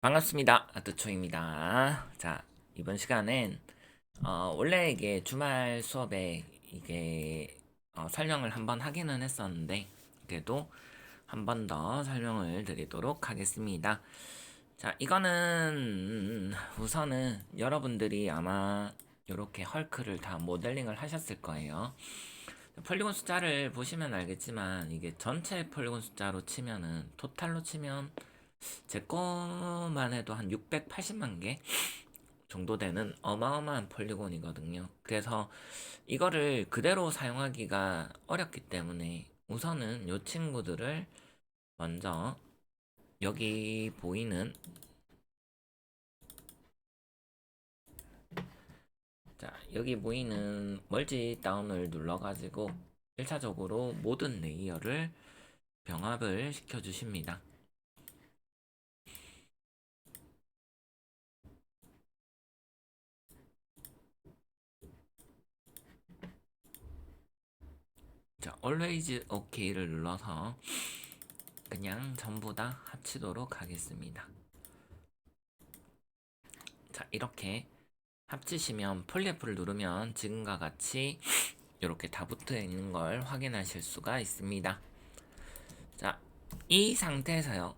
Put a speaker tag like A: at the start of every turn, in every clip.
A: 반갑습니다. 아트초입니다. 자, 이번 시간엔 어, 원래 이게 주말 수업에 이게 어, 설명을 한번 하기는 했었는데 그래도 한 번 더 설명을 드리도록 하겠습니다. 자, 이거는 우선은 여러분들이 아마 이렇게 헐크를 다 모델링을 하셨을 거예요. 폴리곤 숫자를 보시면 알겠지만 이게 전체 폴리곤 숫자로 치면은 토탈로 치면 제 거만 해도 한 680만 개 정도 되는 어마어마한 폴리곤이거든요. 그래서 이거를 그대로 사용하기가 어렵기 때문에 우선은 이 친구들을 먼저 여기 보이는 자 여기 보이는 멀지 다운을 눌러가지고 1차적으로 모든 레이어를 병합을 시켜주십니다. 자, always OK를 눌러서 그냥 전부 다 합치도록 하겠습니다. 자, 이렇게 합치시면 폴리프를 누르면 지금과 같이 이렇게 다 붙어 있는 걸 확인하실 수가 있습니다. 자, 이 상태에서요.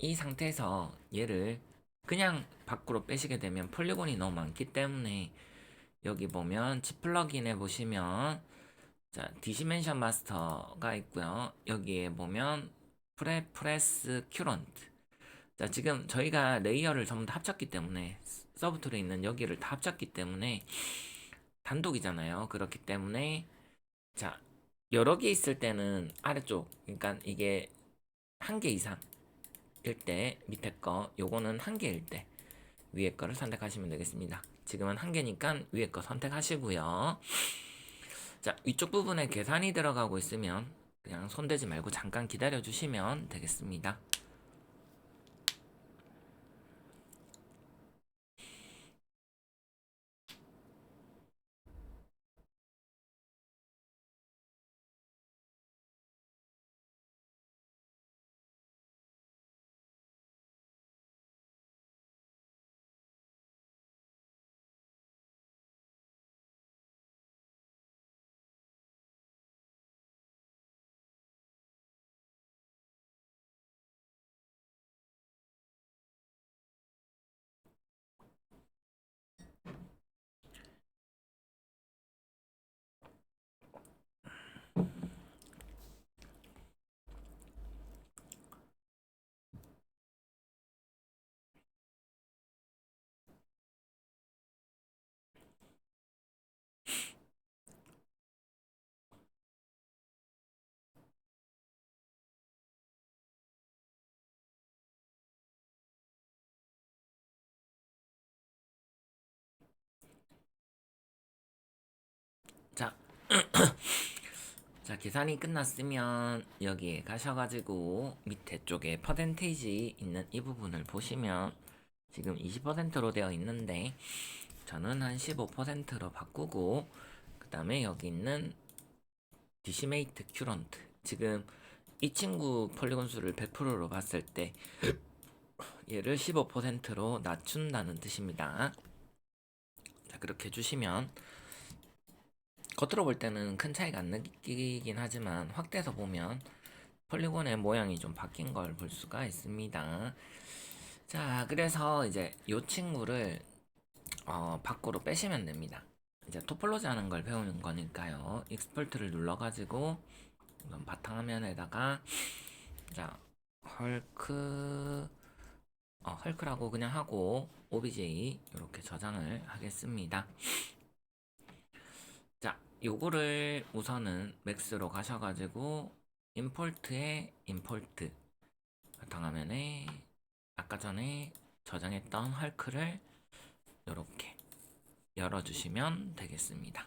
A: 이 상태에서 얘를 그냥 밖으로 빼시게 되면 폴리곤이 너무 많기 때문에 여기 보면 G 플러긴에 보시면 자, 디시멘션 마스터가 있고요. 여기에 보면 프레프레스 큐런트. 자, 지금 저희가 레이어를 전부 다 합쳤기 때문에 서브툴에 있는 여기를 다 합쳤기 때문에 단독이잖아요. 그렇기 때문에 자, 여러 개 있을 때는 아래쪽 그러니까 이게 한 개 이상 일때 밑에 거 요거는 한 개일 때 위에 거를 선택하시면 되겠습니다. 지금은 한 개니까 위에 거 선택하시고요. 자, 위쪽 부분에 계산이 들어가고 있으면 그냥 손대지 말고 잠깐 기다려 주시면 되겠습니다. 자, 자 계산이 끝났으면 여기에 가셔가지고 밑에 쪽에 퍼센테이지 있는 이 부분을 보시면 지금 20%로 되어 있는데 저는 한 15%로 바꾸고 그 다음에 여기 있는 디시메이트 큐런트 지금 이 친구 폴리곤 수를 100%로 봤을 때 얘를 15%로 낮춘다는 뜻입니다. 자 그렇게 해주시면 겉으로 볼 때는 큰 차이가 안 느끼긴 하지만 확대해서 보면 폴리곤의 모양이 좀 바뀐 걸 볼 수가 있습니다. 자, 그래서 이제 이 친구를 어, 밖으로 빼시면 됩니다. 이제 토폴로지 하는 걸 배우는 거니까요. 익스퍼트를 눌러가지고 바탕화면에다가 자 헐크 어, 헐크라고 그냥 하고 OBJ 이렇게 저장을 하겠습니다. 자, 요거를 우선은 맥스로 가셔가지고 임폴트에 임폴트 바탕화면에 아까 전에 저장했던 헐크를 이렇게 열어주시면 되겠습니다.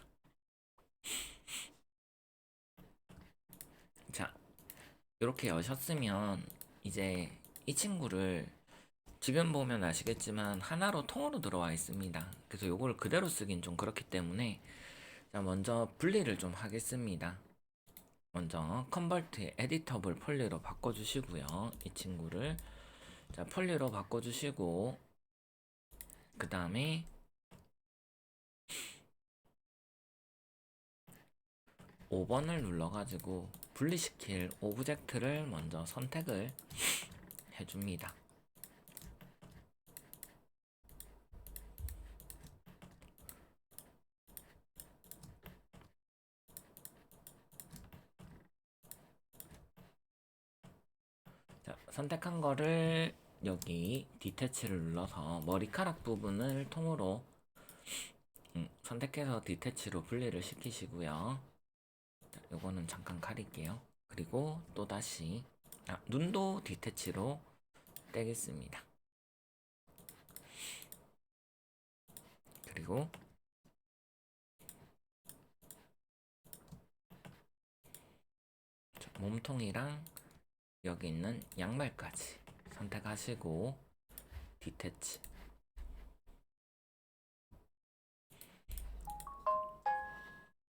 A: 자, 이렇게 여셨으면 이제 이 친구를 지금 보면 아시겠지만 하나로 통으로 들어와 있습니다. 그래서 요거를 그대로 쓰긴 좀 그렇기 때문에 자 먼저 분리를 좀 하겠습니다. 먼저 컨버트 에디터블 폴리로 바꿔주시고요. 이 친구를 자, 폴리로 바꿔주시고, 그 다음에 5번을 눌러가지고 분리시킬 오브젝트를 먼저 선택을 해줍니다. 자, 선택한 거를 여기 디태치를 눌러서 머리카락 부분을 통으로 음, 선택해서 디태치로 분리를 시키시고요. 자, 요거는 잠깐 가릴게요. 그리고 또 다시 아, 눈도 디태치로 떼겠습니다. 그리고 자, 몸통이랑 여기 있는 양말까지 선택하시고 디태치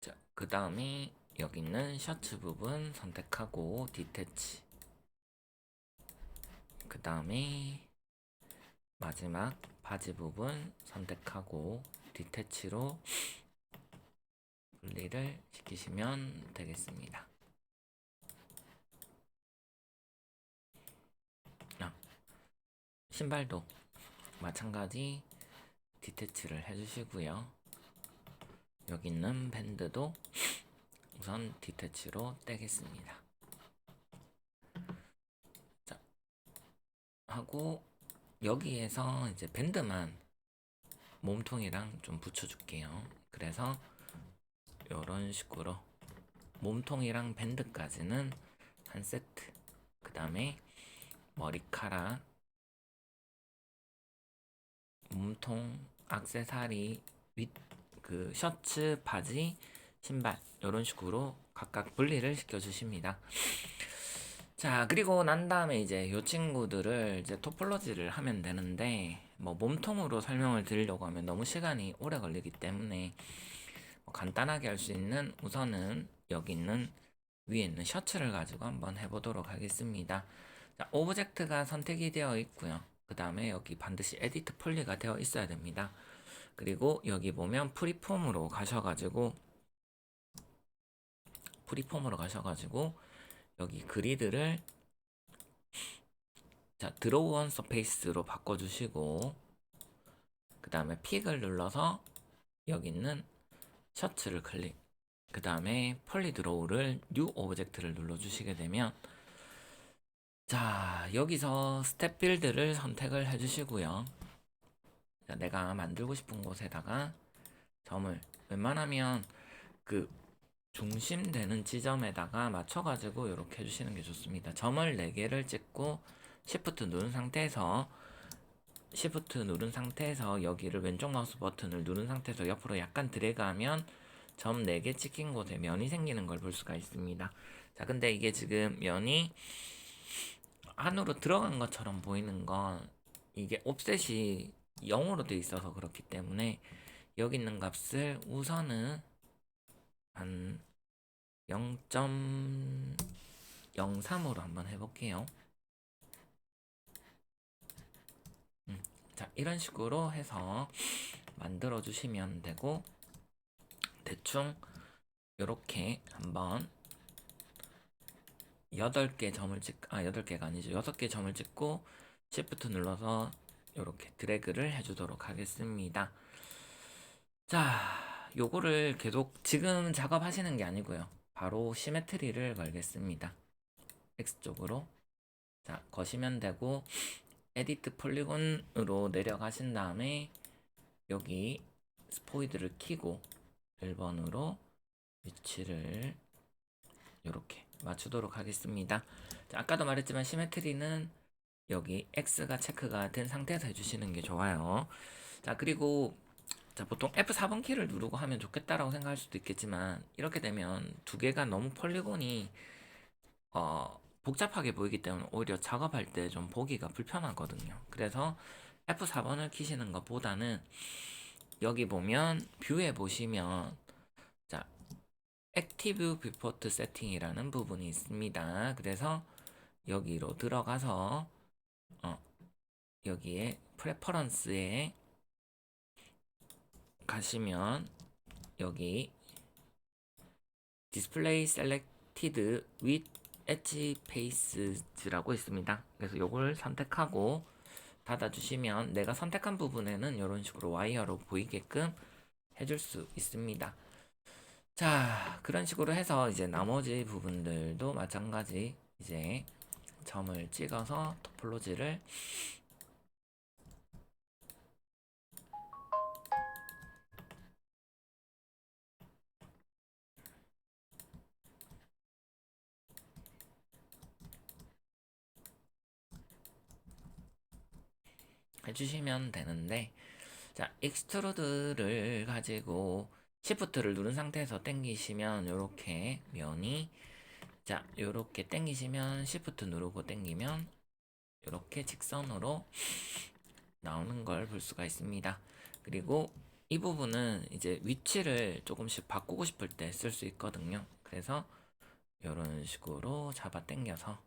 A: 자, 그 다음에 여기 있는 셔츠 부분 선택하고 디태치 그 다음에 마지막 바지 부분 선택하고 디태치로 분리를 시키시면 되겠습니다. 아, 신발도 마찬가지 디태치를 해주시고요. 여기 있는 밴드도 우선 디태치로 떼겠습니다. 자, 하고 여기에서 이제 밴드만 몸통이랑 좀 붙여줄게요. 그래서 이런 식으로 몸통이랑 밴드까지는 한 세트. 그 다음에 머리카락, 몸통, 악세사리, 윗 그 셔츠, 바지, 신발 이런 식으로 각각 분리를 시켜주십니다. 자 그리고 난 다음에 이제 이 친구들을 이제 토폴로지를 하면 되는데 뭐 몸통으로 설명을 드리려고 하면 너무 시간이 오래 걸리기 때문에 뭐 간단하게 할 수 있는 우선은 여기 있는 위에 있는 셔츠를 가지고 한번 해보도록 하겠습니다. 자, 오브젝트가 선택이 되어 있고요. 그 다음에 여기 반드시 에디트 폴리가 되어 있어야 됩니다. 그리고 여기 보면 프리폼으로 가셔가지고 프리폼으로 가셔가지고 여기 그리드를 자 드로우 온 서페이스로 바꿔주시고 그 다음에 픽을 눌러서 여기 있는 셔츠를 클릭 그 다음에 폴리 드로우를 뉴 오브젝트를 눌러주시게 되면 자 여기서 스텝 빌드를 선택을 해주시고요 자, 내가 만들고 싶은 곳에다가 점을 웬만하면 그 중심 되는 지점에다가 맞춰가지고 이렇게 해주시는 게 좋습니다. 점을 4개를 찍고 Shift 누른 상태에서 Shift 누른 상태에서 여기를 왼쪽 마우스 버튼을 누른 상태에서 옆으로 약간 드래그하면 점 4개 찍힌 곳에 면이 생기는 걸 볼 수가 있습니다. 자, 근데 이게 지금 면이 안으로 들어간 것처럼 보이는 건 이게 옵셋이 0으로 돼 있어서 그렇기 때문에 여기 있는 값을 우선은 한 0.03으로 한번 해볼게요. 음, 자, 이런 식으로 해서 만들어 주시면 되고 대충 이렇게 한번 8개 점을 찍, 아, 8개가 아니죠. 6개 점을 찍고 Shift 눌러서 이렇게 드래그를 해주도록 하겠습니다. 자, 요거를 계속 지금 작업하시는 게 아니고요. 바로 시메트리를 걸겠습니다. X쪽으로. 자, 거시면 되고, 에디트 폴리곤으로 내려가신 다음에, 여기 스포이드를 키고, 1번으로 위치를 이렇게 맞추도록 하겠습니다. 자, 아까도 말했지만 시메트리는 여기 X가 체크가 된 상태에서 해주시는 게 좋아요. 자, 그리고 자, 보통 F4번 키를 누르고 하면 좋겠다라고 생각할 수도 있겠지만 이렇게 되면 두 개가 너무 폴리곤이 어, 복잡하게 보이기 때문에 오히려 작업할 때 좀 보기가 불편하거든요. 그래서 F4번을 키시는 것보다는 여기 보면 뷰에 보시면 자 액티브 뷰포트 세팅이라는 부분이 있습니다. 그래서 여기로 들어가서 어, 여기에 프레퍼런스에 가시면 여기 디스플레이 셀렉티드 with 엣지 페이스라고 있습니다. 그래서 요걸 선택하고 닫아주시면 내가 선택한 부분에는 이런 식으로 와이어로 보이게끔 해줄 수 있습니다. 자, 그런 식으로 해서 이제 나머지 부분들도 마찬가지 이제 점을 찍어서 토폴로지를 해주시면 되는데 자 익스트루드를 가지고 시프트를 누른 상태에서 당기시면 이렇게 면이 자 이렇게 당기시면 시프트 누르고 당기면 이렇게 직선으로 나오는 걸 볼 수가 있습니다. 그리고 이 부분은 이제 위치를 조금씩 바꾸고 싶을 때 쓸 수 있거든요. 그래서 이런 식으로 잡아 당겨서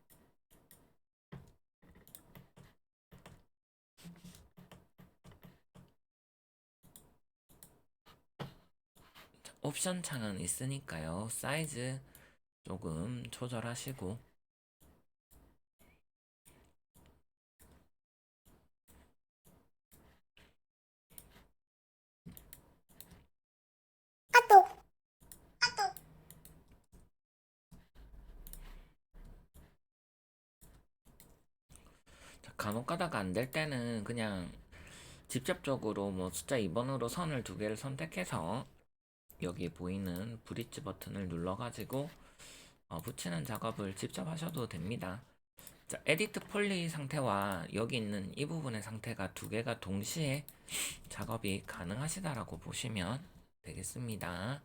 A: 옵션 창은 있으니까요. 사이즈 조금 조절하시고 자, 간혹 가다가 안 될 때는 그냥 직접적으로 뭐 숫자 2번으로 선을 두 개를 선택해서 여기 보이는 브릿지 버튼을 눌러가지고 어, 붙이는 작업을 직접 하셔도 됩니다. 자, 에디트 폴리 상태와 여기 있는 이 부분의 상태가 두 개가 동시에 작업이 가능하시다라고 보시면 되겠습니다.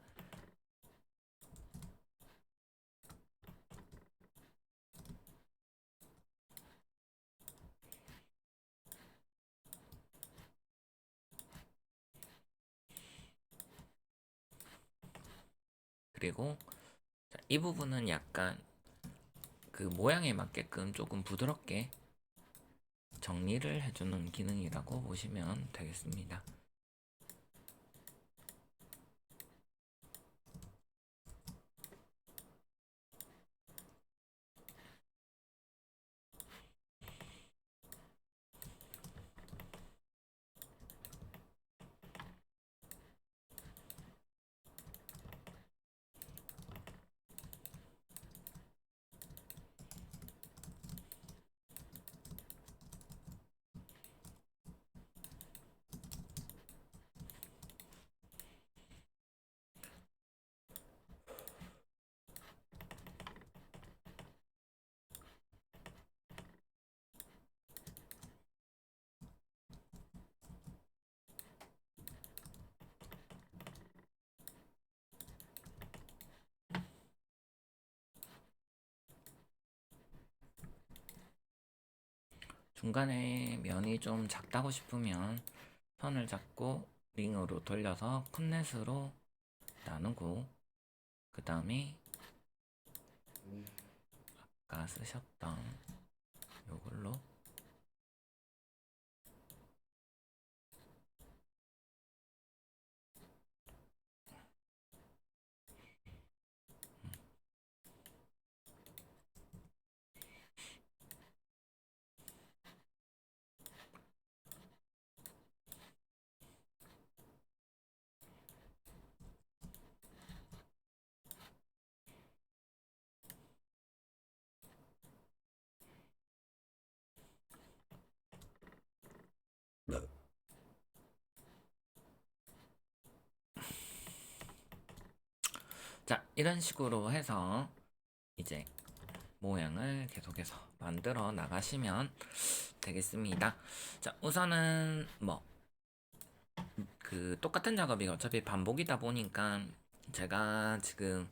A: 그리고 자, 이 부분은 약간 그 모양에 맞게끔 조금 부드럽게 정리를 해주는 기능이라고 보시면 되겠습니다. 중간에 면이 좀 작다고 싶으면 선을 잡고 링으로 돌려서 컷넷으로 나누고 그 다음에 아까 쓰셨던 요걸로 자 이런 식으로 해서 이제 모양을 계속해서 만들어 나가시면 되겠습니다. 자 우선은 뭐 그 똑같은 작업이 어차피 반복이다 보니까 제가 지금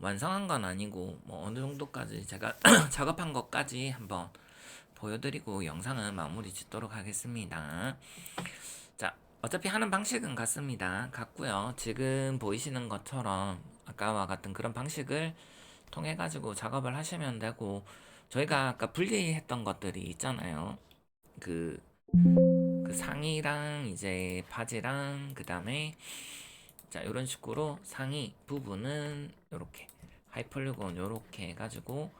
A: 완성한 건 아니고 뭐 어느 정도까지 제가 작업한 것까지 한번 보여드리고 영상은 마무리 짓도록 하겠습니다. 자 어차피 하는 방식은 같습니다. 같고요. 지금 보이시는 것처럼 아까와 같은 그런 방식을 통해 가지고 작업을 하시면 되고 저희가 아까 분리했던 것들이 있잖아요. 그 그 상의랑 이제 바지랑 그 다음에 자 이런 식으로 상의 부분은 이렇게 하이폴리곤 이렇게 해가지고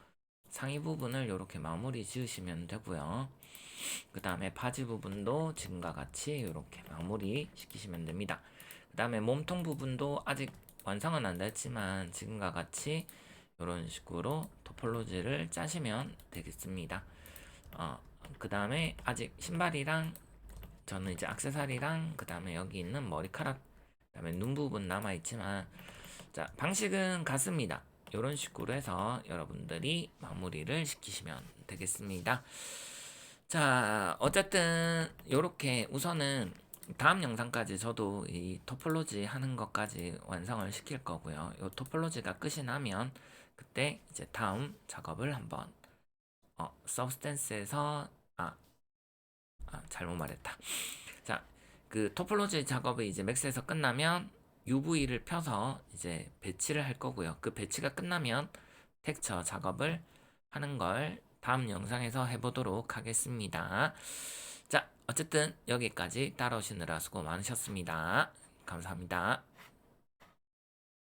A: 상의 부분을 이렇게 마무리 지으시면 되고요. 그 다음에 바지 부분도 지금과 같이 이렇게 마무리 시키시면 됩니다. 그 다음에 몸통 부분도 아직 완성은 안 됐지만 지금과 같이 이런 식으로 토폴로지를 짜시면 되겠습니다. 어, 그 다음에 아직 신발이랑 저는 이제 악세사리랑 그 다음에 여기 있는 머리카락 그 다음에 눈 부분 남아 있지만 자 방식은 같습니다. 이런 식으로 해서 여러분들이 마무리를 시키시면 되겠습니다. 자 어쨌든 이렇게 우선은 다음 영상까지 저도 이 토폴로지 하는 것까지 완성을 시킬 거고요. 이 토폴로지가 끝이 나면 그때 이제 다음 작업을 한번 어 서브스탠스에서 아, 아 잘못 말했다. 자 그 토폴로지 작업이 이제 맥스에서 끝나면 UV를 펴서 이제 배치를 할 거고요. 그 배치가 끝나면 텍처 작업을 하는 걸 다음 영상에서 해보도록 하겠습니다. 자, 어쨌든 여기까지 따라오시느라 수고 많으셨습니다. 감사합니다.